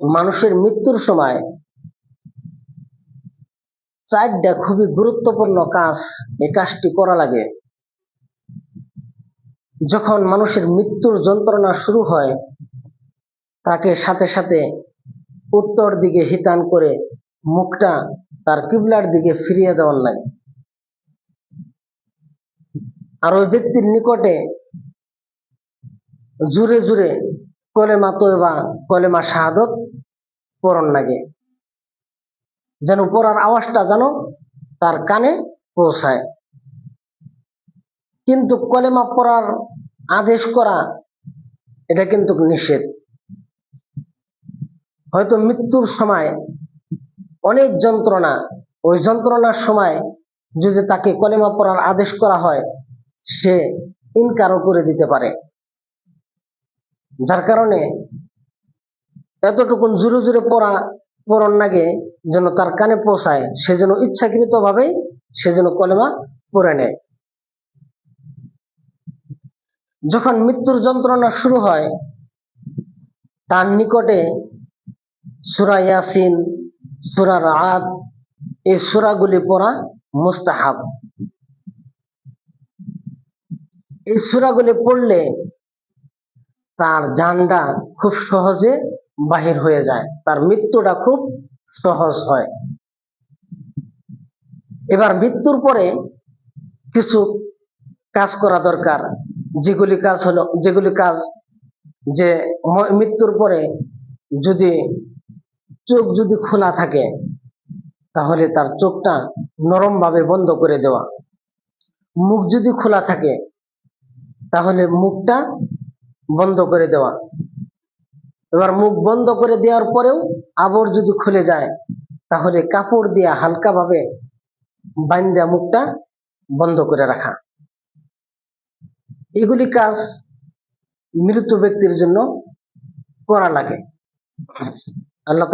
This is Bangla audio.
মানুষের মৃত্যুর সময় চারটা খুবই গুরুত্বপূর্ণ কাজ এই কাজটি করা লাগে। যখন মানুষের মৃত্যুর যন্ত্রণা শুরু হয়, তাকে সাথে সাথে উত্তর দিকে হিতান করে মুখটা তার কিবলার দিকে ফিরিয়ে দেওয়ার লাগে। আর ওই ব্যক্তির নিকটে জুড়ে জুড়ে কলেমা তৈবা কলেমা শাহাদত পড়ন লাগে। যেন পড়ার আওয়াজটা যেন তার কানে পৌঁছায়। কিন্তু কলেমা পড়ার আদেশ করা, এটা কিন্তু নিষেধ। হয়তো মৃত্যুর সময় অনেক যন্ত্রণা, ওই যন্ত্রণার সময় যদি তাকে কলেমা পড়ার আদেশ করা হয়, সে ইনকারও করে দিতে পারে। যার কারণে এতটুকুন জুড়ে জুড়ে পড়া, পড়ন লাগে যেন তার কানে পৌঁছায়, সে যেন ইচ্ছাকৃত ভাবেই সে যেন কলেমা পড়ে নেয়। যখন মৃত্যুর যন্ত্রণা শুরু হয়, তার নিকটে সুরা ইয়াসিন, সুরা রাত এই সুরাগুলি পড়া মুস্তাহাব। এই সুরাগুলি পড়লে তার জানটা খুব সহজে বাহির হয়ে যায়। তার মৃত্যুটা খুব সহজ হয়। এবার মৃত্যুর পরে কিছু কাজ করা দরকার। যেগুলি কাজ হলো, যেগুলি কাজ যে মৃত্যুর পরে যদি চোখ যদি খোলা থাকে, তাহলে তার চোখটা নরম ভাবে বন্ধ করে দেওয়া। মুখ যদি খোলা থাকে, তাহলে মুখটা বন্ধ করে দেওয়া। এবার মুখ বন্ধ করে দেওয়ার পরেও আবর যদি খুলে যায়, তাহলে কাপড় দিয়া হালকাভাবে বান্ধা মুখটা বন্ধ করে রাখা। এগুলি কাজ মৃত ব্যক্তির জন্য করা লাগে। আল্লাহ